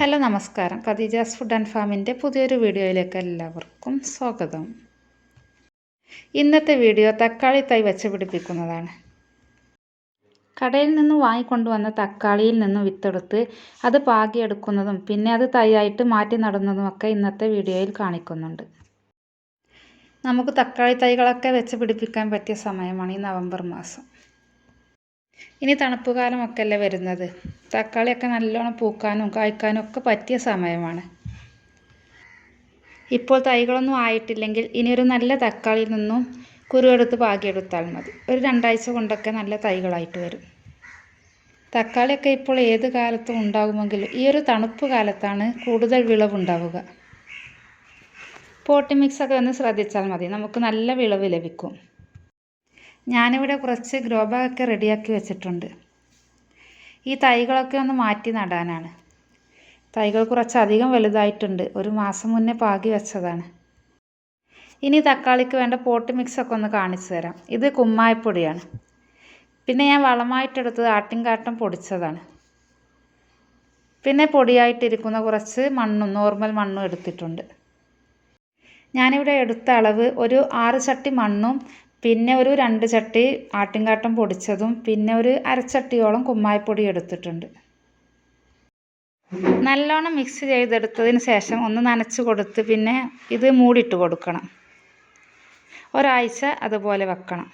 Hello നമസ്കാരം. Khadija's food and ഫാമിന്റെ പുതിയൊരു വീഡിയോയിലേക്ക് എല്ലാവർക്കും സ്വാഗതം. ഇന്നത്തെ വീഡിയോ തക്കാളി തൈ വെച്ച് പിടിപ്പിക്കുന്നതാണ്. കടയിൽ നിന്ന് വാങ്ങിക്കൊണ്ടുവന്ന തക്കാളിയിൽ നിന്നും വിത്തെടുത്ത് അത് പാകിയെടുക്കുന്നതും പിന്നെ അത് തൈയായിട്ട് മാറ്റി നടുന്നതുമൊക്കെ ഇന്നത്തെ വീഡിയോയിൽ കാണിക്കുന്നുണ്ട്. നമുക്ക് തക്കാളി തൈകളൊക്കെ വെച്ച് പിടിപ്പിക്കാൻ പറ്റിയ സമയമാണ് ഈ നവംബർ മാസം. ഇനി തണുപ്പ് കാലമൊക്കെ അല്ലേ വരുന്നത്. തക്കാളിയൊക്കെ നല്ലോണം പൂക്കാനും കായ്ക്കാനും ഒക്കെ പറ്റിയ സമയമാണ്. ഇപ്പോൾ തൈകളൊന്നും ആയിട്ടില്ലെങ്കിൽ ഇനി ഒരു നല്ല തക്കാളിയിൽ നിന്നും കുരുവെടുത്ത് പാകിയെടുത്താൽ മതി. ഒരു രണ്ടാഴ്ച കൊണ്ടൊക്കെ നല്ല തൈകളായിട്ട് വരും. തക്കാളിയൊക്കെ ഇപ്പോൾ ഏത് കാലത്തും ഉണ്ടാകുമെങ്കിലും ഈ ഒരു തണുപ്പ് കാലത്താണ് കൂടുതൽ വിളവുണ്ടാവുക. പോട്ടി മിക്സൊക്കെ ഒന്ന് ശ്രദ്ധിച്ചാൽ മതി. നമുക്ക് നല്ല വിളവ് ലഭിക്കും. ഞാനിവിടെ കുറച്ച് ഗ്രോ ബാഗൊക്കെ റെഡിയാക്കി വെച്ചിട്ടുണ്ട്. ഈ തൈകളൊക്കെ ഒന്ന് മാറ്റി നടാനാണ്. തൈകൾ കുറച്ചധികം വലുതായിട്ടുണ്ട്. ഒരു മാസം മുന്നേ പാകി വെച്ചതാണ്. ഇനി തക്കാളിക്ക് വേണ്ട പോട്ട് മിക്സൊക്കെ ഒന്ന് കാണിച്ചു തരാം. ഇത് കുമ്മായപ്പൊടിയാണ്. പിന്നെ ഞാൻ വളമായിട്ടെടുത്തത് ആട്ടിൻകാട്ടം പൊടിച്ചതാണ്. പിന്നെ പൊടിയായിട്ടിരിക്കുന്ന കുറച്ച് മണ്ണും നോർമൽ മണ്ണും എടുത്തിട്ടുണ്ട്. ഞാനിവിടെ എടുത്ത അളവ് ഒരു ആറ് ചട്ടി മണ്ണും പിന്നെ ഒരു രണ്ട് ചട്ടി ആട്ടിൻകാട്ടം പൊടിച്ചതും പിന്നെ ഒരു അരച്ചട്ടിയോളം കുമ്മായപ്പൊടി എടുത്തിട്ടുണ്ട്. നല്ലോണം മിക്സ് ചെയ്തെടുത്തതിന് ശേഷം ഒന്ന് നനച്ച് കൊടുത്ത് പിന്നെ ഇത് മൂടിയിട്ട് കൊടുക്കണം. ഒരാഴ്ച അതുപോലെ വെക്കണം.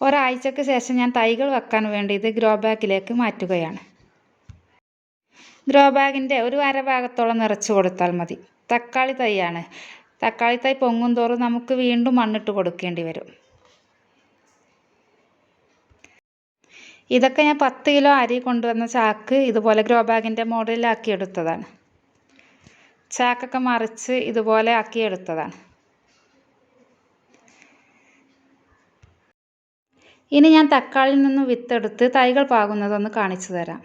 ഒരാഴ്ചക്ക് ശേഷം ഞാൻ തൈകൾ വെക്കാൻ വേണ്ടി ഇത് ഗ്രോ ബാഗിലേക്ക് മാറ്റുകയാണ്. ഗ്രോ ബാഗിന്റെ ഒരു അരഭാഗത്തോളം നിറച്ച് കൊടുത്താൽ മതി. തക്കാളി തൈയാണ്. തക്കാളി തൈ പൊങ്ങും തോറും നമുക്ക് വീണ്ടും മണ്ണിട്ട് കൊടുക്കേണ്ടി വരും. ഇതൊക്കെ ഞാൻ പത്ത് കിലോ അരി കൊണ്ടുവന്ന ചാക്ക് ഇതുപോലെ ഗ്രോ ബാഗിന്റെ മോഡലിലാക്കി എടുത്തതാണ്. ചാക്കൊക്കെ മറിച്ച് ഇതുപോലെ ആക്കി എടുത്തതാണ്. ഇനി ഞാൻ തക്കാളിയിൽ നിന്ന് വിത്തെടുത്ത് തൈകൾ പാകുന്നതൊന്ന് കാണിച്ചു തരാം.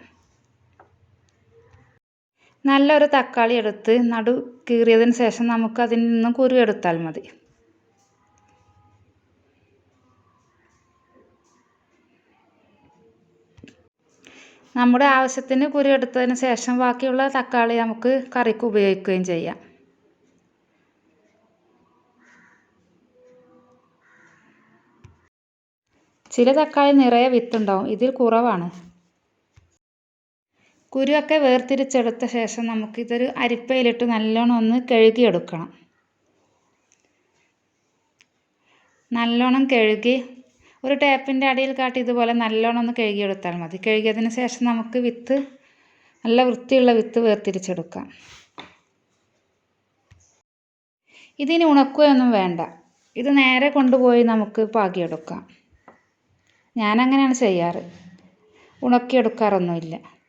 നല്ലൊരു തക്കാളി എടുത്ത് നടു കീറിയതിന് ശേഷം നമുക്ക് അതിൽ നിന്നും കുരു എടുത്താൽ മതി. നമ്മുടെ ആവശ്യത്തിന് കുരു എടുത്തതിന് ശേഷം ബാക്കിയുള്ള തക്കാളി നമുക്ക് കറിക്ക് ഉപയോഗിക്കുകയും ചെയ്യാം. ചില തക്കാളി നിറയെ വിത്തുണ്ടാവും. ഇതിൽ കുറവാണ്. കുരുവൊക്കെ വേർതിരിച്ചെടുത്ത ശേഷം നമുക്കിതൊരു അരിപ്പയിലിട്ട് നല്ലോണം ഒന്ന് കഴുകിയെടുക്കണം. നല്ലോണം കഴുകി ഒരു ടേപ്പിന്റെ അടിയിൽ കാട്ടി ഇതുപോലെ നല്ലോണം ഒന്ന് കഴുകിയെടുത്താൽ മതി. കഴുകിയതിന് ശേഷം നമുക്ക് വിത്ത് നല്ല വൃത്തിയുള്ള വിത്ത് വേർതിരിച്ചെടുക്കാം. ഇതിന് ഉണക്കുകയൊന്നും വേണ്ട. ഇത് നേരെ കൊണ്ടുപോയി നമുക്ക് പാകിയെടുക്കാം. ഞാനങ്ങനെയാണ് ചെയ്യാറ്. ഉണക്കിയെടുക്കാറൊന്നുമില്ല.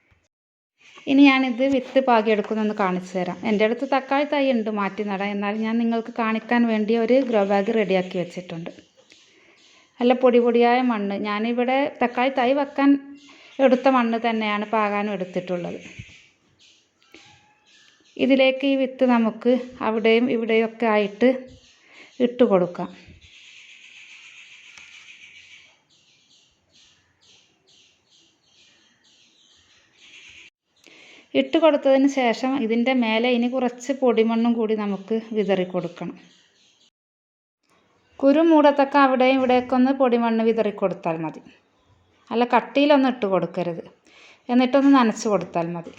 ഇനി ഞാനിത് വിത്ത് പാകിയെടുക്കുന്നൊന്ന് കാണിച്ചു തരാം. എന്റെ അടുത്ത് തക്കാളി തൈ ഉണ്ട് മാറ്റി നടാൻ എന്നാൽ ഞാൻ നിങ്ങൾക്ക് കാണിക്കാൻ വേണ്ടി ഒരു ഗ്രോ ബാഗ് റെഡിയാക്കി വെച്ചിട്ടുണ്ട്. നല്ല പൊടി പൊടിയായ മണ്ണ്. ഞാനിവിടെ തക്കാളി തൈ വെക്കാൻ എടുത്ത മണ്ണ് തന്നെയാണ് പാകാനും എടുത്തിട്ടുള്ളത്. ഇതിലേക്ക് ഈ വിത്ത് നമുക്ക് അവിടെയും ഇവിടെയൊക്കെ ആയിട്ട് ഇട്ട് കൊടുക്കാം. ഇട്ട് കൊടുത്തതിന് ശേഷം ഇതിന്റെ മേലെ ഇനി കുറച്ച് പൊടിമണ്ണും കൂടി നമുക്ക് വിതറി കൊടുക്കണം. കുരു മൂടത്തൊക്കെ അവിടെയും ഇവിടെയൊക്കെ ഒന്ന് പൊടിമണ്ണ് വിതറി കൊടുത്താൽ മതി. അല്ല കട്ടിയിലൊന്നും ഇട്ട് കൊടുക്കരുത്. എന്നിട്ടൊന്ന് നനച്ച് കൊടുത്താൽ മതി.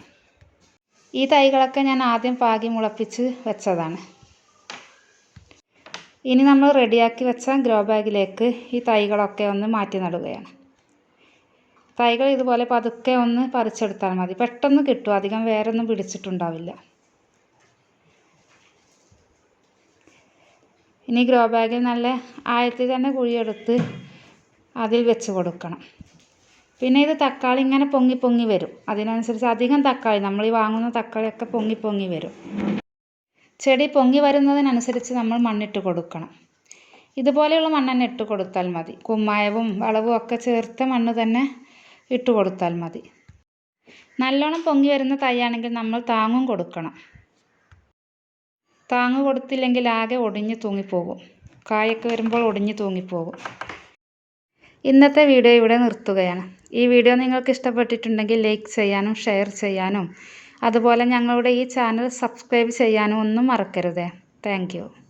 ഈ തൈകളൊക്കെ ഞാൻ ആദ്യം പാകി മുളപ്പിച്ച് വെച്ചതാണ്. ഇനി നമ്മൾ റെഡിയാക്കി വെച്ച ഗ്രോ ബാഗിലേക്ക് ഈ തൈകളൊക്കെ ഒന്ന് മാറ്റി നടുകയാണ്. തൈകൾ ഇതുപോലെ പതുക്കെ ഒന്ന് പറിച്ചെടുത്താൽ മതി. പെട്ടെന്ന് കിട്ടും. അധികം വേരൊന്നും പിടിച്ചിട്ടുണ്ടാവില്ല. ഇനി ഗ്രോ ബാഗിൽ നല്ല ആഴത്തിൽ തന്നെ കുഴിയെടുത്ത് അതിൽ വെച്ച് കൊടുക്കണം. പിന്നെ ഇത് തക്കാളി ഇങ്ങനെ പൊങ്ങി പൊങ്ങി വരും. അതിനനുസരിച്ച് അധികം തക്കാളി നമ്മൾ ഈ വാങ്ങുന്ന തക്കാളിയൊക്കെ പൊങ്ങി പൊങ്ങി വരും. ചെടി പൊങ്ങി വരുന്നതിനനുസരിച്ച് നമ്മൾ മണ്ണിട്ട് കൊടുക്കണം. ഇതുപോലെയുള്ള മണ്ണ് തന്നെ ഇട്ട് കൊടുത്താൽ മതി. കുമ്മായവും വളവും ഒക്കെ ചേർത്ത മണ്ണ് തന്നെ ഇട്ട് കൊടുത്താൽ മതി. നല്ലോണം പൊങ്ങി വരുന്ന തൈയാണെങ്കിൽ നമ്മൾ താങ്ങും കൊടുക്കണം. താങ്ങ് കൊടുത്തില്ലെങ്കിൽ ആകെ ഒടിഞ്ഞ് തൂങ്ങിപ്പോകും. കായൊക്കെ വരുമ്പോൾ ഒടിഞ്ഞ് തൂങ്ങിപ്പോകും. ഇന്നത്തെ വീഡിയോ ഇവിടെ നിർത്തുകയാണ്. ഈ വീഡിയോ നിങ്ങൾക്ക് ഇഷ്ടപ്പെട്ടിട്ടുണ്ടെങ്കിൽ ലൈക്ക് ചെയ്യാനും ഷെയർ ചെയ്യാനും അതുപോലെ ഞങ്ങളുടെ ഈ ചാനൽ സബ്സ്ക്രൈബ് ചെയ്യാനും ഒന്നും മറക്കരുതേ. താങ്ക്